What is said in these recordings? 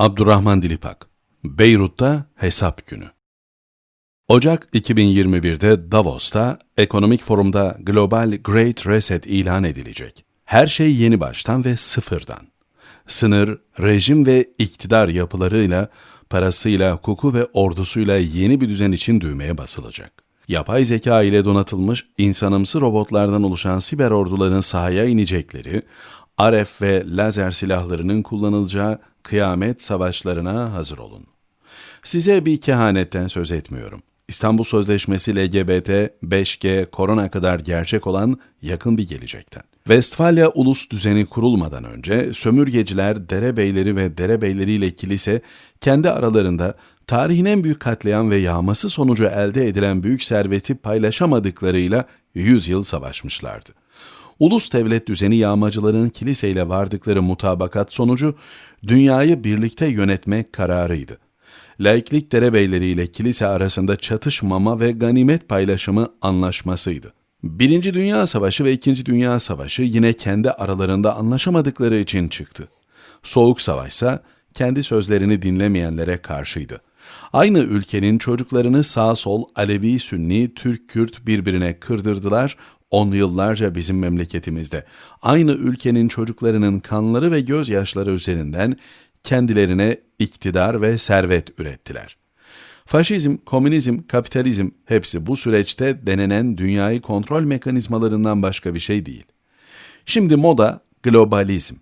Abdurrahman Dilipak Beyrut'ta Hesap Günü Ocak 2021'de Davos'ta Ekonomik Forum'da Global Great Reset ilan edilecek. Her şey yeni baştan ve sıfırdan. Sınır, rejim ve iktidar yapılarıyla, parasıyla, hukuku ve ordusuyla yeni bir düzen için düğmeye basılacak. Yapay zeka ile donatılmış insanımsı robotlardan oluşan siber orduların sahaya inecekleri, RF ve lazer silahlarının kullanılacağı kıyamet savaşlarına hazır olun. Size bir kehanetten söz etmiyorum. İstanbul Sözleşmesi LGBT, 5G, korona kadar gerçek olan yakın bir gelecekten. Westfalia ulus düzeni kurulmadan önce sömürgeciler, derebeyleri ve derebeyleriyle kilise kendi aralarında tarihin en büyük katliam ve yağması sonucu elde edilen büyük serveti paylaşamadıklarıyla 100 yıl savaşmışlardı. Ulus devlet düzeni yağmacıların kiliseyle vardıkları mutabakat sonucu dünyayı birlikte yönetme kararıydı. Laiklik derebeyleriyle kilise arasında çatışmama ve ganimet paylaşımı anlaşmasıydı. Birinci Dünya Savaşı ve İkinci Dünya Savaşı yine kendi aralarında anlaşamadıkları için çıktı. Soğuk Savaşsa kendi sözlerini dinlemeyenlere karşıydı. Aynı ülkenin çocuklarını sağ sol, Alevi, Sünni, Türk, Kürt birbirine kırdırdılar, on yıllarca bizim memleketimizde. Aynı ülkenin çocuklarının kanları ve gözyaşları üzerinden kendilerine iktidar ve servet ürettiler. Faşizm, komünizm, kapitalizm hepsi bu süreçte denenen dünyayı kontrol mekanizmalarından başka bir şey değil. Şimdi moda globalizm,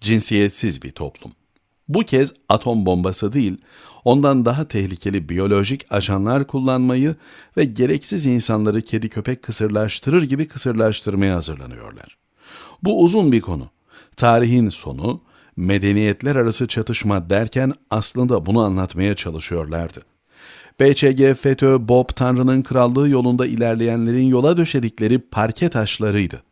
cinsiyetsiz bir toplum. Bu kez atom bombası değil, ondan daha tehlikeli biyolojik ajanlar kullanmayı ve gereksiz insanları kedi köpek kısırlaştırır gibi kısırlaştırmaya hazırlanıyorlar. Bu uzun bir konu. Tarihin sonu, medeniyetler arası çatışma derken aslında bunu anlatmaya çalışıyorlardı. BCG, FETÖ, Bob Tanrı'nın krallığı yolunda ilerleyenlerin yola döşedikleri parke taşlarıydı.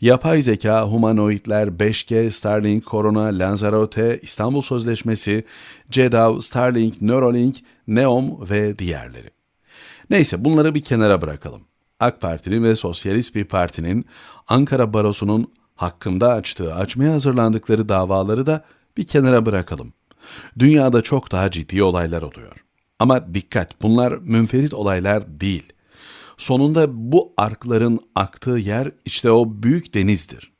Yapay zeka, humanoidler, 5G, Starlink, Korona, Lanzarote, İstanbul Sözleşmesi, CEDAW, Starlink, Neuralink, Neom ve diğerleri. Neyse bunları bir kenara bırakalım. AK Parti'nin ve Sosyalist bir partinin Ankara Barosu'nun hakkında açtığı, açmaya hazırlandıkları davaları da bir kenara bırakalım. Dünyada çok daha ciddi olaylar oluyor. Ama dikkat bunlar münferit olaylar değil. Sonunda bu arkların aktığı yer işte o büyük denizdir.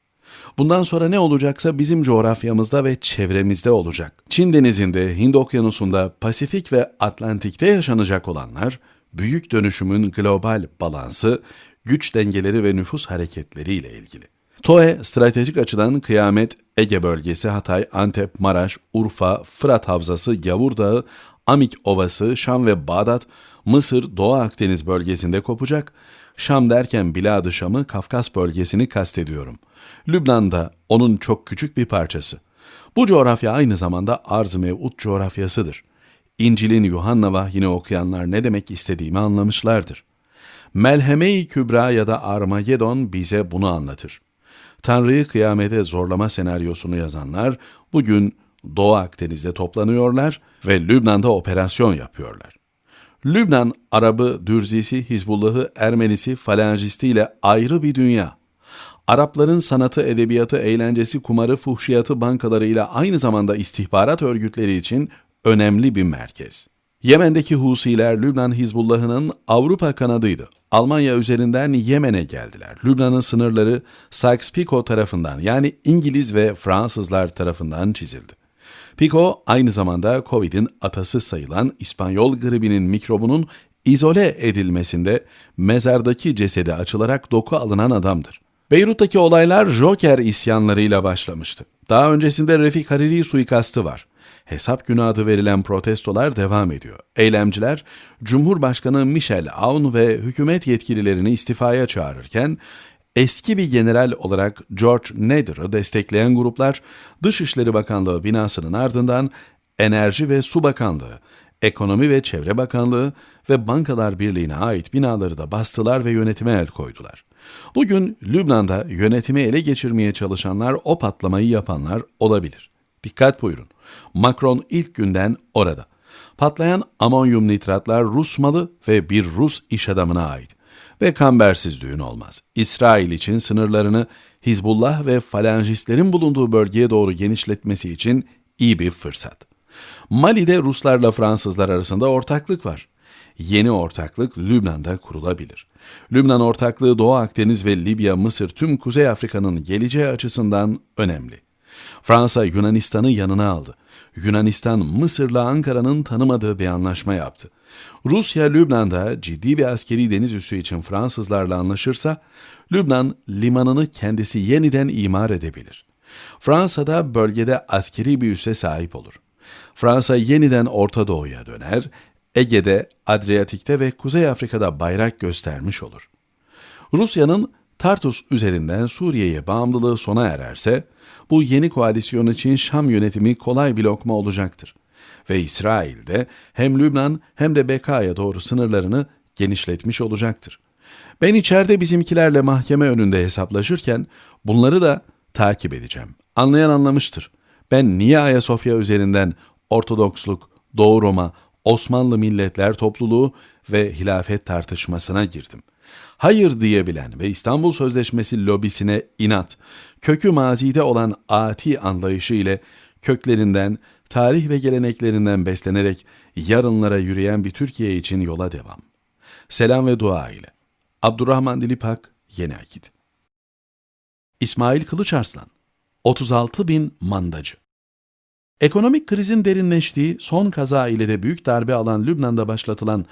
Bundan sonra ne olacaksa bizim coğrafyamızda ve çevremizde olacak. Çin denizinde, Hind okyanusunda, Pasifik ve Atlantik'te yaşanacak olanlar, büyük dönüşümün global balansı, güç dengeleri ve nüfus hareketleri ile ilgili. TOE stratejik açıdan kıyamet, Ege bölgesi, Hatay, Antep, Maraş, Urfa, Fırat Havzası, Yavur Dağı, Amik Ovası, Şam ve Bağdat, Mısır, Doğu Akdeniz bölgesinde kopacak. Şam derken Bilad-ı Şam'ı, Kafkas bölgesini kastediyorum. Lübnan'da onun çok küçük bir parçası. Bu coğrafya aynı zamanda arz-ı mev'ud coğrafyasıdır. İncil'in Yuhanna vahyini okuyanlar ne demek istediğimi anlamışlardır. Melheme-i Kübra ya da Armagedon bize bunu anlatır. Tanrı'yı kıyamete zorlama senaryosunu yazanlar bugün Doğu Akdeniz'de toplanıyorlar ve Lübnan'da operasyon yapıyorlar. Lübnan, Arabı, Dürzisi, Hizbullah'ı, Ermenisi, Falanjisti ile ayrı bir dünya. Arapların sanatı, edebiyatı, eğlencesi, kumarı, fuhşiyatı, bankaları ile aynı zamanda istihbarat örgütleri için önemli bir merkez. Yemen'deki Husiler Lübnan Hizbullah'ının Avrupa kanadıydı. Almanya üzerinden Yemen'e geldiler. Lübnan'ın sınırları Sykes-Picot tarafından yani İngiliz ve Fransızlar tarafından çizildi. Picot aynı zamanda Covid'in atası sayılan İspanyol gribinin mikrobunun izole edilmesinde mezardaki cesedi açılarak doku alınan adamdır. Beyrut'taki olaylar Joker isyanlarıyla başlamıştı. Daha öncesinde Refik Hariri suikastı var. Hesap günü adı verilen protestolar devam ediyor. Eylemciler Cumhurbaşkanı Michel Aoun ve hükümet yetkililerini istifaya çağırırken eski bir general olarak George Nader'ı destekleyen gruplar Dışişleri Bakanlığı binasının ardından Enerji ve Su Bakanlığı, Ekonomi ve Çevre Bakanlığı ve Bankalar Birliği'ne ait binaları da bastılar ve yönetime el koydular. Bugün Lübnan'da yönetimi ele geçirmeye çalışanlar o patlamayı yapanlar olabilir. Dikkat buyurun. Macron ilk günden orada. Patlayan amonyum nitratlar Rus malı ve bir Rus iş adamına ait. Ve kambersiz düğün olmaz. İsrail için sınırlarını Hizbullah ve falangistlerin bulunduğu bölgeye doğru genişletmesi için iyi bir fırsat. Mali'de Ruslarla Fransızlar arasında ortaklık var. Yeni ortaklık Lübnan'da kurulabilir. Lübnan ortaklığı Doğu Akdeniz ve Libya, Mısır tüm Kuzey Afrika'nın geleceği açısından önemli. Fransa Yunanistan'ı yanına aldı. Yunanistan Mısır'la Ankara'nın tanımadığı bir anlaşma yaptı. Rusya Lübnan'da ciddi bir askeri deniz üssü için Fransızlarla anlaşırsa Lübnan limanını kendisi yeniden imar edebilir. Fransa da bölgede askeri bir üsse sahip olur. Fransa yeniden Orta Doğu'ya döner, Ege'de, Adriyatik'te ve Kuzey Afrika'da bayrak göstermiş olur. Rusya'nın Tartus üzerinden Suriye'ye bağımlılığı sona ererse, bu yeni koalisyon için Şam yönetimi kolay bir lokma olacaktır. Ve İsrail de hem Lübnan hem de Beka'ya doğru sınırlarını genişletmiş olacaktır. Ben içeride bizimkilerle mahkeme önünde hesaplaşırken bunları da takip edeceğim. Anlayan anlamıştır. Ben niye Ayasofya üzerinden Ortodoksluk, Doğu Roma, Osmanlı Milletler Topluluğu ve hilafet tartışmasına girdim. Hayır diyebilen ve İstanbul Sözleşmesi lobisine inat, kökü mazide olan ati anlayışı ile köklerinden, tarih ve geleneklerinden beslenerek yarınlara yürüyen bir Türkiye için yola devam. Selam ve dua ile. Abdurrahman Dilipak, Yeni Akit. İsmail Kılıçarslan, 36 bin mandacı. Ekonomik krizin derinleştiği son kaza ile de büyük darbe alan Lübnan'da başlatılan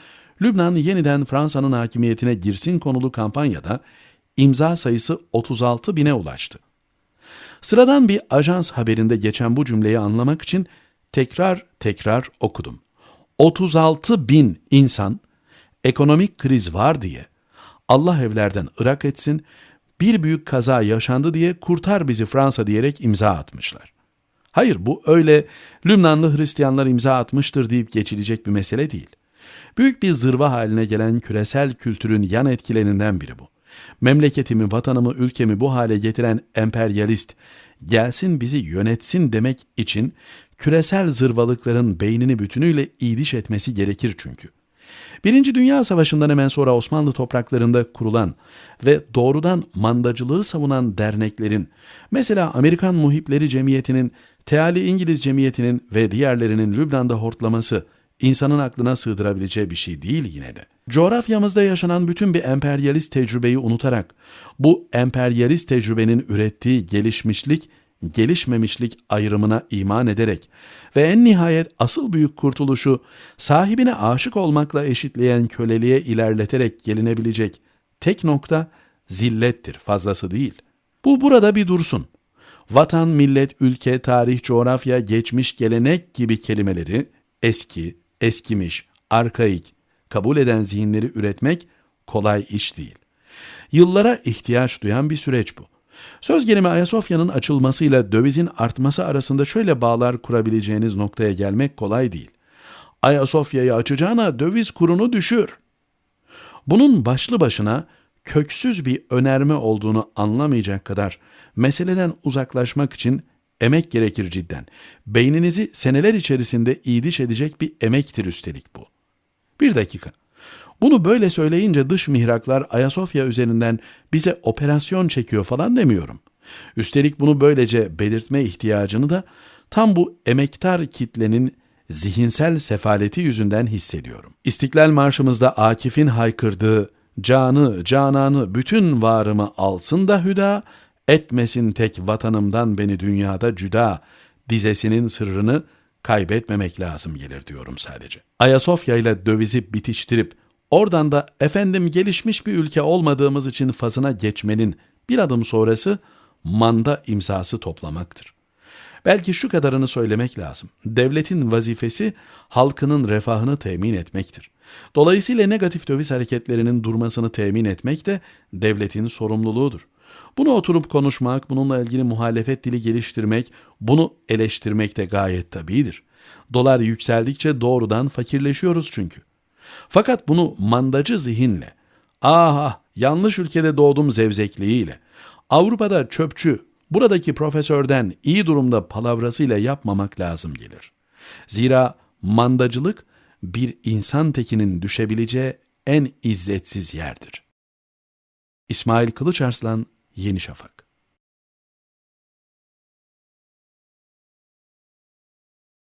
Lübnan yeniden Fransa'nın hakimiyetine girsin konulu kampanyada imza sayısı 36 bine ulaştı. Sıradan bir ajans haberinde geçen bu cümleyi anlamak için tekrar tekrar okudum. 36 bin insan ekonomik kriz var diye Allah evlerden ırak etsin, bir büyük kaza yaşandı diye kurtar bizi Fransa diyerek imza atmışlar. Hayır bu öyle Lübnanlı Hristiyanlar imza atmıştır deyip geçilecek bir mesele değil. Büyük bir zırva haline gelen küresel kültürün yan etkilerinden biri bu. Memleketimi, vatanımı, ülkemi bu hale getiren emperyalist, gelsin bizi yönetsin demek için küresel zırvalıkların beynini bütünüyle idiş etmesi gerekir çünkü. Birinci Dünya Savaşı'ndan hemen sonra Osmanlı topraklarında kurulan ve doğrudan mandacılığı savunan derneklerin, mesela Amerikan Muhipleri Cemiyeti'nin, Teali İngiliz Cemiyeti'nin ve diğerlerinin Lübnan'da hortlaması, insanın aklına sığdırabileceği bir şey değil yine de. Coğrafyamızda yaşanan bütün bir emperyalist tecrübeyi unutarak, bu emperyalist tecrübenin ürettiği gelişmişlik, gelişmemişlik ayrımına iman ederek ve en nihayet asıl büyük kurtuluşu sahibine aşık olmakla eşitleyen köleliğe ilerleterek gelinebilecek tek nokta zillettir, fazlası değil. Bu burada bir dursun. Vatan, millet, ülke, tarih, coğrafya, geçmiş, gelenek gibi kelimeleri eski, eskimiş, arkaik, kabul eden zihinleri üretmek kolay iş değil. Yıllara ihtiyaç duyan bir süreç bu. Söz gelimi Ayasofya'nın açılmasıyla dövizin artması arasında şöyle bağlar kurabileceğiniz noktaya gelmek kolay değil. Ayasofya'yı açacağına döviz kurunu düşür. Bunun başlı başına köksüz bir önerme olduğunu anlamayacak kadar meseleden uzaklaşmak için emek gerekir cidden. Beyninizi seneler içerisinde iyidiş edecek bir emektir üstelik bu. Bir dakika. Bunu böyle söyleyince dış mihraklar Ayasofya üzerinden bize operasyon çekiyor falan demiyorum. Üstelik bunu böylece belirtme ihtiyacını da tam bu emektar kitlenin zihinsel sefaleti yüzünden hissediyorum. İstiklal Marşımızda Akif'in haykırdığı canı, cananı, bütün varımı alsın da hüda, etmesin tek vatanımdan beni dünyada cüda dizesinin sırrını kaybetmemek lazım gelir diyorum sadece. Ayasofya ile dövizi bitiştirip oradan da efendim gelişmiş bir ülke olmadığımız için fazına geçmenin bir adım sonrası manda imzası toplamaktır. Belki şu kadarını söylemek lazım. Devletin vazifesi halkının refahını temin etmektir. Dolayısıyla negatif döviz hareketlerinin durmasını temin etmek de devletin sorumluluğudur. Bunu oturup konuşmak, bununla ilgili muhalefet dili geliştirmek, bunu eleştirmek de gayet tabidir. Dolar yükseldikçe doğrudan fakirleşiyoruz çünkü. Fakat bunu mandacı zihinle, aha yanlış ülkede doğdum zevzekliğiyle, Avrupa'da çöpçü, buradaki profesörden iyi durumda palavrasıyla yapmamak lazım gelir. Zira mandacılık bir insan tekinin düşebileceği en izzetsiz yerdir. İsmail Kılıçarslan Yeni Şafak